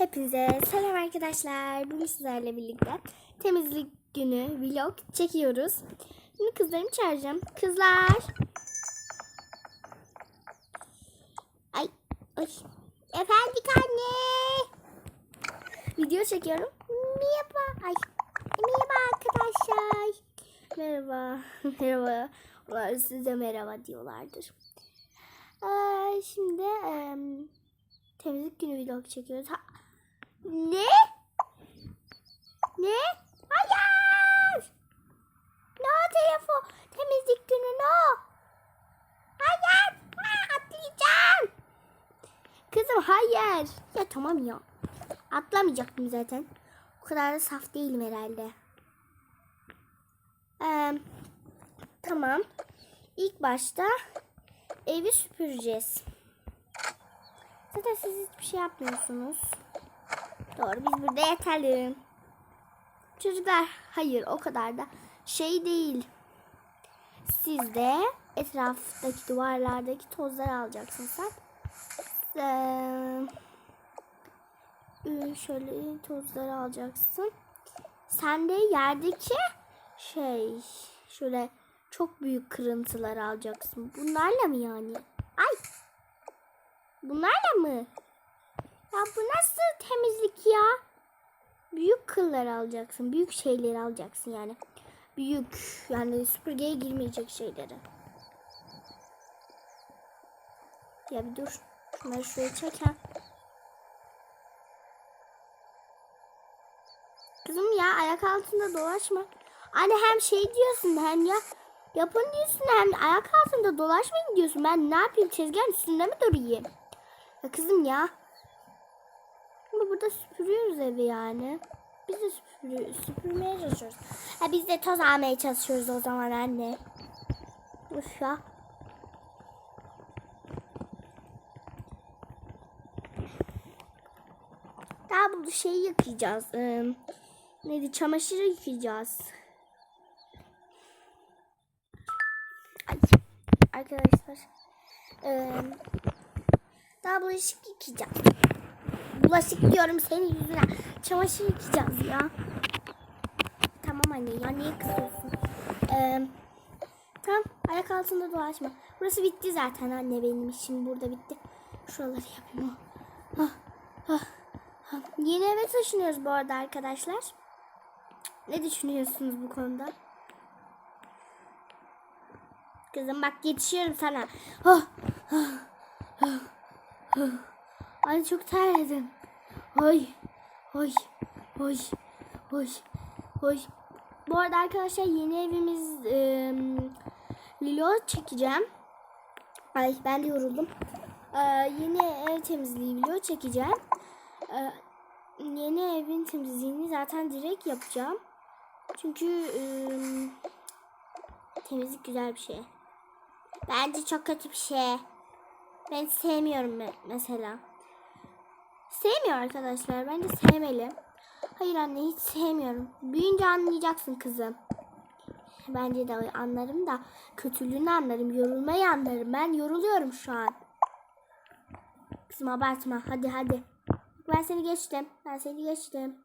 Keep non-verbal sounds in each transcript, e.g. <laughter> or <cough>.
Hepinize selam arkadaşlar. Bugün sizlerle birlikte temizlik günü vlog çekiyoruz. Şimdi kızlarımı çağıracağım. Kızlar. Ay, ay. Efendik anne. Video çekiyorum. Merhaba. Ay. Merhaba arkadaşlar. Merhaba. <laughs> merhaba. Onlar size merhaba diyorlardır. Aa, şimdi em, temizlik günü vlog çekiyoruz. Ha, ne? Ne? Hayır! No telefon. Temizlik günü no. Hayır. Aa, atlayacağım. Kızım hayır. Ya tamam ya. Atlamayacaktım zaten. O kadar da saf değilim herhalde. Ee, tamam. İlk başta evi süpüreceğiz. Zaten siz hiçbir şey yapmıyorsunuz. Doğru biz burada yatalım. Çocuklar hayır o kadar da şey değil. Siz de etraftaki duvarlardaki tozları alacaksın sen. Ee, şöyle tozları alacaksın. Sen de yerdeki şey şöyle çok büyük kırıntılar alacaksın. Bunlarla mı yani? Ay. Bunlarla mı? Ya bu nasıl temizlik ya? Büyük kıllar alacaksın. Büyük şeyleri alacaksın yani. Büyük yani süpürgeye girmeyecek şeyleri. Ya bir dur. Şunları şuraya çek. Kızım ya ayak altında dolaşma. Anne hem şey diyorsun hem ya yapın diyorsun hem ayak altında dolaşmayın diyorsun. Ben ne yapayım tezgahın üstünde mi durayım? Ya kızım ya. Süpürüyoruz evi yani. Biz de süpürüyoruz, süpürmeye çalışıyoruz. Ha biz de toz almaya çalışıyoruz o zaman anne. Uf ya. Daha bu şeyi yıkayacağız. Ee, neydi? Çamaşırı yıkayacağız. Ay, arkadaşlar. Ee, daha bulaşık yıkayacağız. Bulaşık diyorum senin yüzüne. Çamaşır yıkayacağız ya. Tamam anne ya niye kızıyorsun? Ee, tamam ayak altında dolaşma. Burası bitti zaten anne benim işim burada bitti. Şuraları yapayım. Ah, ah, ah. Yeni eve taşınıyoruz bu arada arkadaşlar. Ne düşünüyorsunuz bu konuda? Kızım bak yetişiyorum sana. Oh, oh, oh, oh. Ay çok terledim. Oy, oy, oy, oy, oy. Bu arada arkadaşlar yeni evimiz e, Lilo çekeceğim. Ay ben de yoruldum. Ee, yeni ev temizliği video çekeceğim. Ee, yeni evin temizliğini zaten direkt yapacağım. Çünkü e, temizlik güzel bir şey. Bence çok kötü bir şey. Ben sevmiyorum me- mesela. Sevmiyor arkadaşlar. Bence sevmeli. Hayır anne hiç sevmiyorum. Büyüyünce anlayacaksın kızım. Bence de anlarım da kötülüğünü anlarım. Yorulmayı anlarım. Ben yoruluyorum şu an. Kızım abartma. Hadi hadi. Ben seni geçtim. Ben seni geçtim.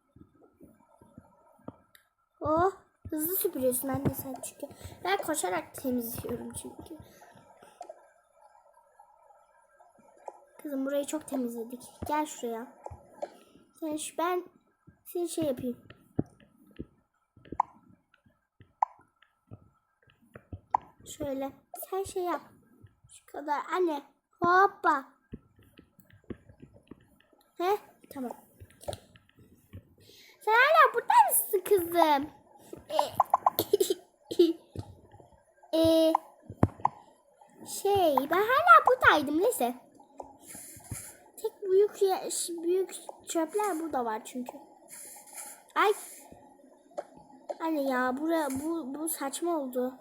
Oh hızlı süpürüyorsun anne sen çünkü. Ben koşarak temizliyorum çünkü. Kızım burayı çok temizledik. Gel şuraya. Sen şu ben seni şey yapayım. Şöyle sen şey yap. Şu kadar anne. Hoppa. He? Tamam. Sen hala burada mısın kızım? e, <laughs> şey ben hala buradaydım neyse. Büyük büyük çöpler burada var çünkü. Ay. Anne ya bura bu bu saçma oldu.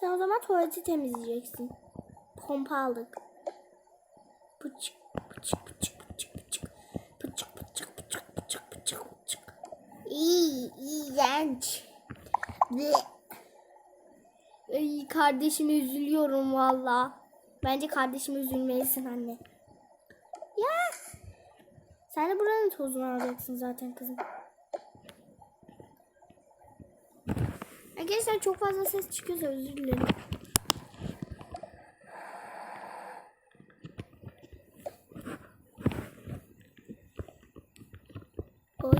Sen o zaman tuvaleti temizleyeceksin. Pompa aldık. Pıçık pıçık pıçık pıçık pıçık. Pıçık pıçık pıçık pıçık pıçık pıçık. İyi, iğrenç. Ve kardeşime üzülüyorum valla. Bence kardeşime üzülmelisin anne. Ya. Sen de buranın tozunu alacaksın zaten kızım. Arkadaşlar çok fazla ses çıkıyorsa özür dilerim. Oy.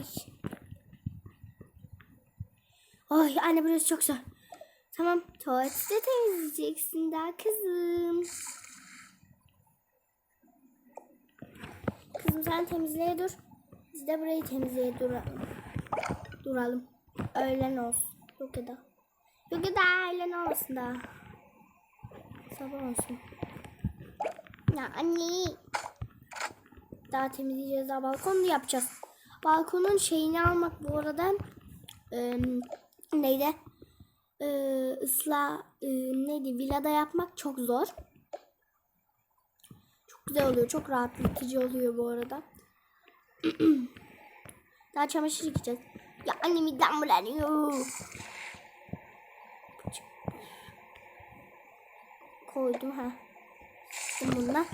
Oy anne burası çok zor. Tamam tuvaleti de temizleyeceksin daha kızım. Kızım sen temizleye dur. Biz de burayı temizleye duralım. Duralım. Öğlen olsun. Yok ya da. Yok ya da öğlen olmasın daha. Sabah olsun. Ya anne. Daha temizleyeceğiz daha balkonu yapacağız. Balkonun şeyini almak bu arada e, neydi? E, ısla e, neydi? Villada yapmak çok zor. Çok güzel oluyor. Çok rahatlatıcı oluyor bu arada. <clears throat> Daha çamaşır yıkayacağız. Ya anne midem. Koydum ha. Bununla.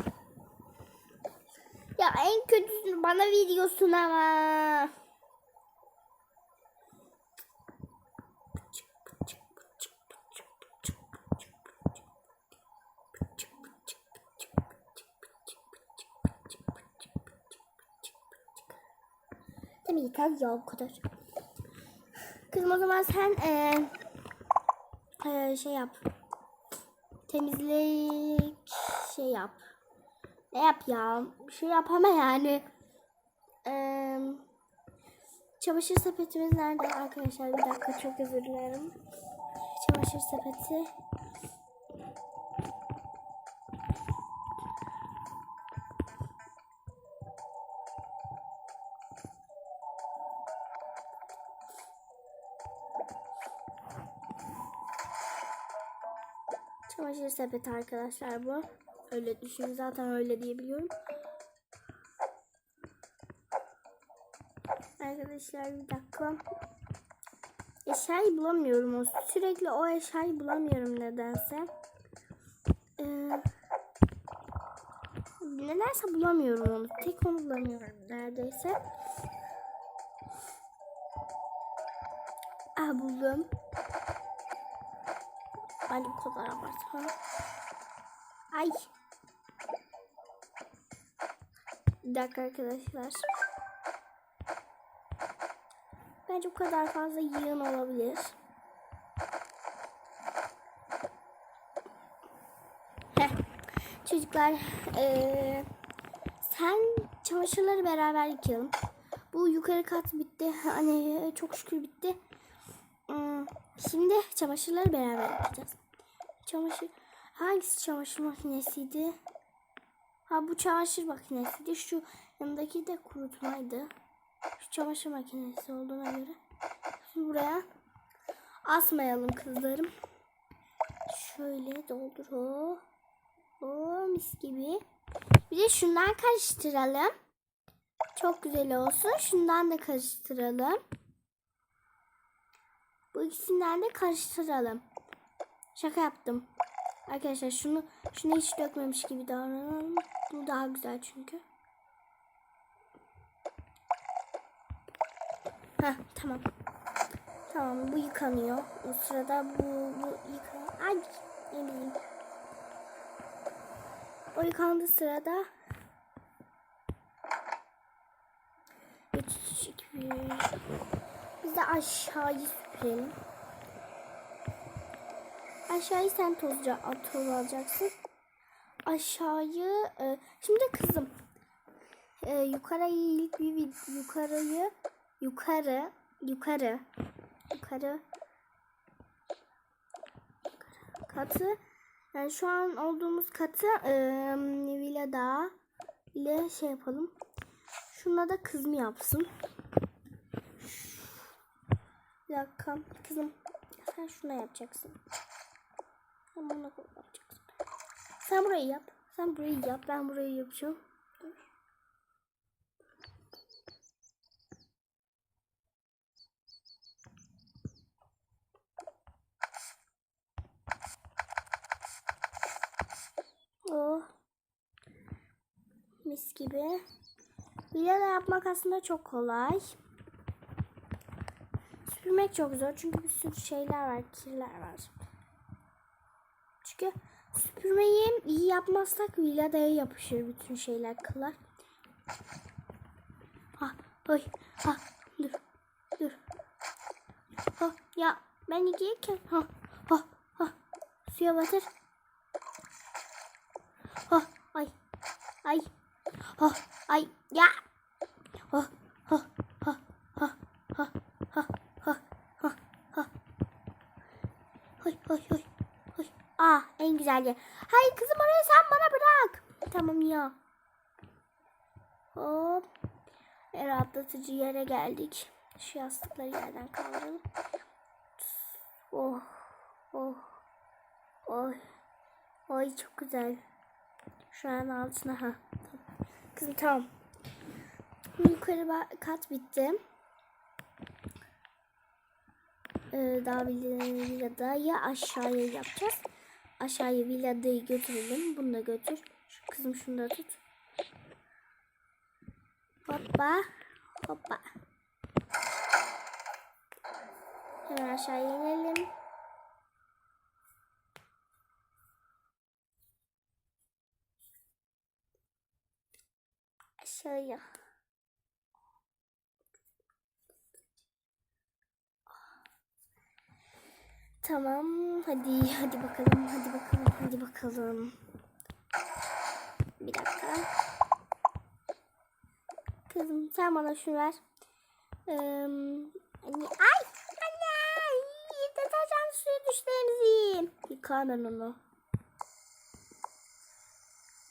Ya en kötüsünü bana veriyorsun ama. O kadar. Kızım o zaman sen eee eee, şey yap. Temizlik şey yap. Ne yap ya? Şey yap ama yani. Eee çamaşır sepetimiz nerede arkadaşlar? Bir dakika çok özür dilerim. Çamaşır sepeti. Sepeti arkadaşlar bu. Öyle düşün zaten öyle diyebiliyorum. Arkadaşlar bir dakika. Eşyayı bulamıyorum. Sürekli o eşyayı bulamıyorum nedense. Ee, nedense bulamıyorum onu. Tek onu bulamıyorum neredeyse. Ah buldum. Ay bu kadar abartma. Ay. Bir dakika arkadaşlar. Bence bu kadar fazla yığın olabilir. Heh. Çocuklar eee, sen çamaşırları beraber yıkayalım. Bu yukarı kat bitti. Hani çok şükür bitti. Şimdi çamaşırları beraber yıkayacağız. Çamaşır hangisi çamaşır makinesiydi? Ha bu çamaşır makinesiydi. Şu yanındaki de kurutmaydı. Şu çamaşır makinesi olduğuna göre. Şimdi buraya asmayalım kızlarım. Şöyle doldur o. O mis gibi. Bir de şundan karıştıralım. Çok güzel olsun. Şundan da karıştıralım. Bu ikisinden de karıştıralım. Şaka yaptım. Arkadaşlar şunu şunu hiç dökmemiş gibi davranalım. Bu daha güzel çünkü. Heh, tamam. Tamam bu yıkanıyor. O sırada bu, bu yıkan... Ay ne bileyim. O yıkandığı sırada 3, 2, 1. Biz de aşağıyı süpürelim. Aşağıyı sen tozca, toz alacaksın. Aşağıyı e, şimdi kızım e, yukarıyı ilk bir yukarıyı yukarı yukarı yukarı katı yani şu an olduğumuz katı e, villada ile şey yapalım. Şuna da kızım yapsın. Dakika kızım sen şuna yapacaksın. Sen buna yapacaksın. Sen burayı yap. Sen burayı yap. Ben burayı yapacağım. Oh. Mis gibi. Da yapmak aslında çok kolay. Süpürmek çok zor çünkü bir sürü şeyler var, kirler var. Çünkü süpürmeyi iyi yapmazsak villadaya yapışır bütün şeyler, kıllar. Ha, oy, ha, dur, dur. Ha, ya ben giyerken, ha, ha, ha, suya batır. Ha, ay, ay, ha, ay, ya. Ha, ha, ha, ha, ha, ha, ha. Hay, hay, hay. Aa, en güzel yer. Hayır kızım orayı sen bana bırak. Tamam ya. Hop. Ve rahatlatıcı yere geldik. Şu yastıkları yerden kaldıralım. Oh. Oh. Oy. Oy çok güzel. Şu an altına ha. Kızım tamam. Yukarı kat bitti. Ee, daha villa- villada ya aşağıya yapacağız. Aşağıya villadayı götürelim. Bunu da götür. Şu kızım şunu da tut. Hoppa. Hoppa. Hemen aşağıya inelim. Aşağıya. Tamam. Hadi hadi bakalım. Hadi bakalım. Hadi bakalım. Bir dakika. Kızım sen bana şunu ver. Ee, ay anne deterjan suyu emziğim. Yıka hemen onu.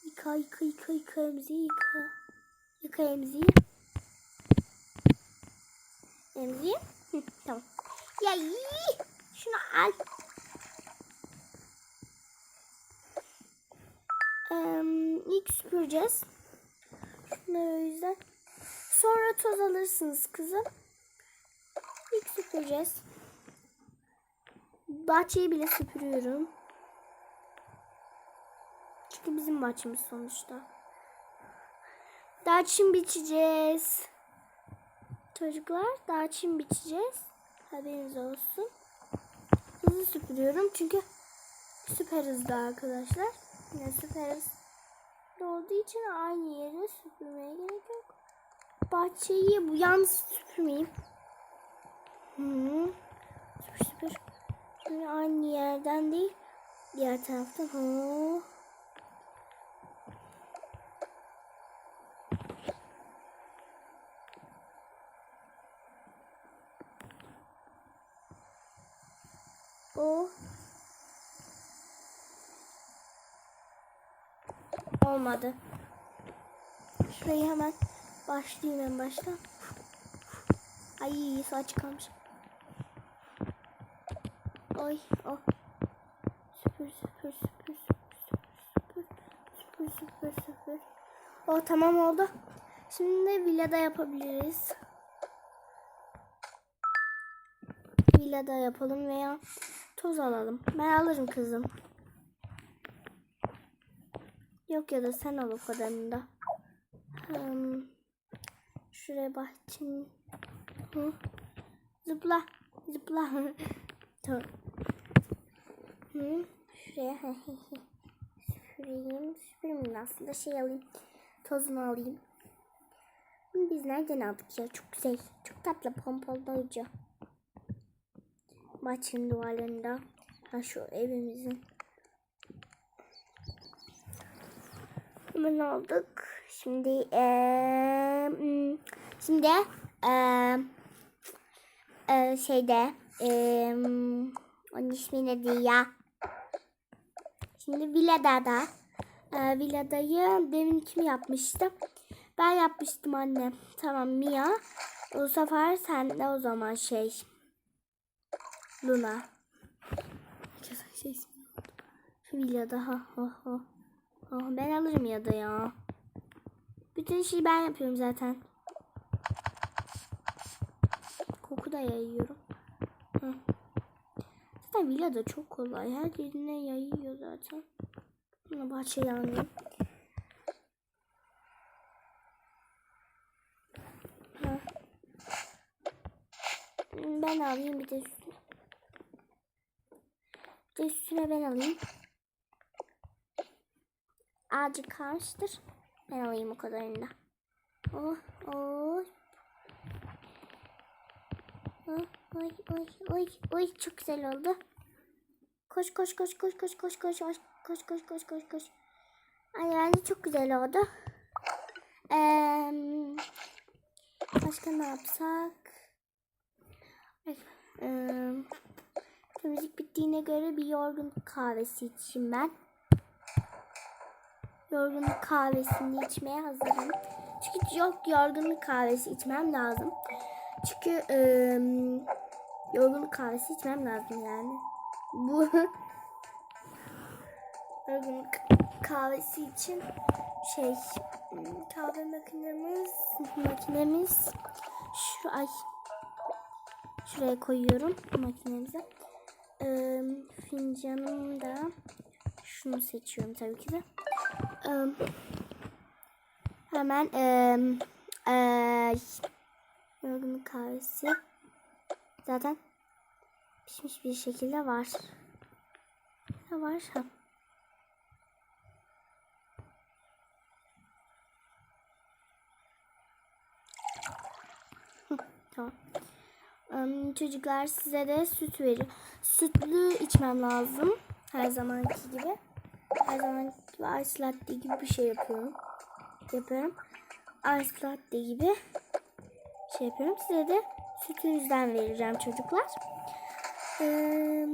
Yıka yıka yıka yıka emziği yıka. Yıka. Emziği. Hı, tamam. Ya. Şunu al. Ee, ilk süpüreceğiz. Şunları o yüzden. Sonra toz alırsınız kızım. İlk süpüreceğiz. Bahçeyi bile süpürüyorum. Çünkü bizim bahçemiz sonuçta. Daha çim biçeceğiz. Çocuklar daha çim biçeceğiz. Haberiniz olsun. Hızlı süpürüyorum çünkü süper hızlı arkadaşlar. Yine süper hızlı olduğu için aynı yeri süpürmeye gerek yok. Bahçeyi bu yalnız süpürmeyeyim. Hı. Süpür süpür. Şimdi aynı yerden değil. Diğer taraftan. Hı. O. Olmadı. Şurayı hemen başlayayım en baştan. Ay su açık kalmış. Oy oh. Süpür süpür süpür süpür süpür süpür süpür süpür. O tamam oldu. Şimdi villada yapabiliriz. Villada yapalım veya toz alalım. Ben alırım kızım. Yok ya da sen al o kadarını da. Hmm. Şuraya bahçenin. Hı. Zıpla. Zıpla. <laughs> tamam. Hı. Şuraya. Süpüreyim. Süpüreyim aslında şey alayım. Tozunu alayım. Biz nereden aldık ya? Çok güzel. Çok tatlı pompalayıcı. Bahçenin duvarlarında. Ha şu evimizin. Hemen aldık. Şimdi hmm, şimdi eee eee, şeyde hmm, onun ismi neydi ya? Şimdi villada da eee, villadayı demin kim yapmıştı? Ben yapmıştım anne. Tamam Mia. O sefer sen de o zaman şey Luna. Şey ismi unuttum. Şu villada ha ha ha. Oh, ben alırım ya da ya. Bütün şeyi ben yapıyorum zaten. Koku da yayıyorum. Hı. Zaten villa da çok kolay. Her yerine yayıyor zaten. Bunu bahçeye alayım. Ben alayım bir de üstüne. Bir de üstüne ben alayım. Azıcık kalmıştır. Ben alayım o kadarını da. Oh oh. Oh, Oy oy oy oy çok güzel oldu. Koş koş koş koş koş koş koş koş koş koş koş koş koş. Ay yani çok güzel oldu. Eee başka ne yapsak? Ay, eee, temizlik bittiğine göre bir yorgunluk kahvesi içeyim ben. Yorgunluk kahvesini içmeye hazırım. Çünkü çok yorgunluk kahvesi içmem lazım. Çünkü eee yorgunluk kahvesi içmem lazım yani. Bu <laughs> yorgunluk kahvesi için şey kahve makinemiz makinemiz şu ay şuraya koyuyorum makinemize. Ee, fincanım da şunu seçiyorum tabii ki de. Hemen ee, yorgunluk kahvesi zaten pişmiş bir şekilde var. Ne var? Ha. Tamam. Çocuklar size de süt veriyor. Sütlü içmem lazım. Her zamanki gibi. Her zamanki gibi ice latte gibi bir şey yapıyorum. Yapıyorum. Ice latte gibi şey yapıyorum. Size de sütünüzden vereceğim çocuklar. Eee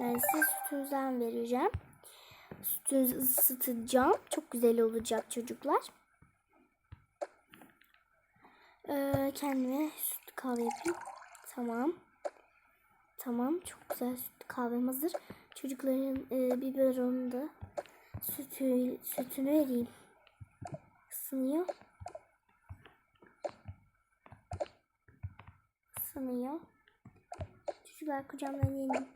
yani size sütünüzden vereceğim. Sütünüzü ısıtacağım. Çok güzel olacak çocuklar. Ee, kendime süt kahve yapayım. Tamam. Tamam. Çok güzel süt kahvem hazır. Çocukların e, biberonunu da sütü, sütünü vereyim. Isınıyor. Isınıyor. Çocuklar kucağımdan.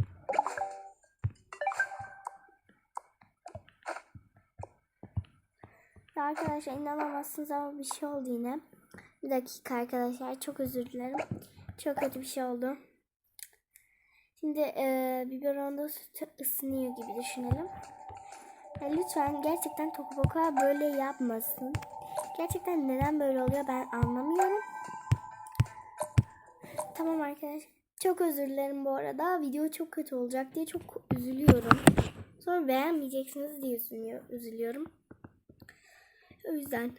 Ya arkadaşlar inanamazsınız ama bir şey oldu yine. Bir dakika arkadaşlar çok özür dilerim. Çok kötü bir şey oldu. Şimdi e, biberonda sütü ısınıyor gibi düşünelim. Lütfen gerçekten Tokuboka böyle yapmasın. Gerçekten neden böyle oluyor ben anlamıyorum. Tamam arkadaşlar. Çok özür dilerim bu arada. Video çok kötü olacak diye çok üzülüyorum. Sonra beğenmeyeceksiniz diye üzülüyor- üzülüyorum. O yüzden.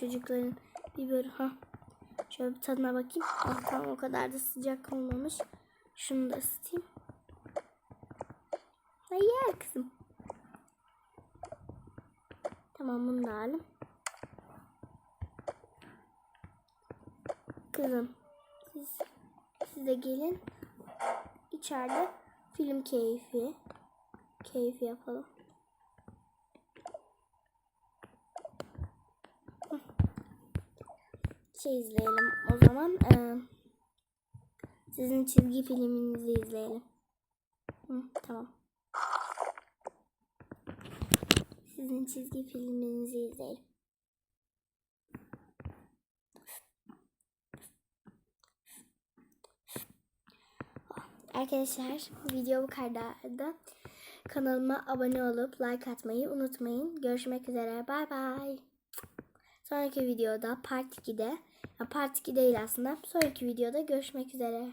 Çocukların biber ha. Şöyle bir tadına bakayım. Ah tamam o kadar da sıcak olmamış. Şunu da ısıtayım. Hayır kızım. Tamam bunu da alalım. Kızım siz, siz de gelin. İçeride film keyfi keyfi yapalım. Şey izleyelim o zaman. Ee, sizin çizgi filminizi izleyelim. Hı, tamam. Sizin çizgi filminizi izleyelim. Arkadaşlar video bu kadardı. Kanalıma abone olup like atmayı unutmayın. Görüşmek üzere. Bay bay. Sonraki videoda part 2'de ya part 2 değil aslında. Sonraki videoda görüşmek üzere.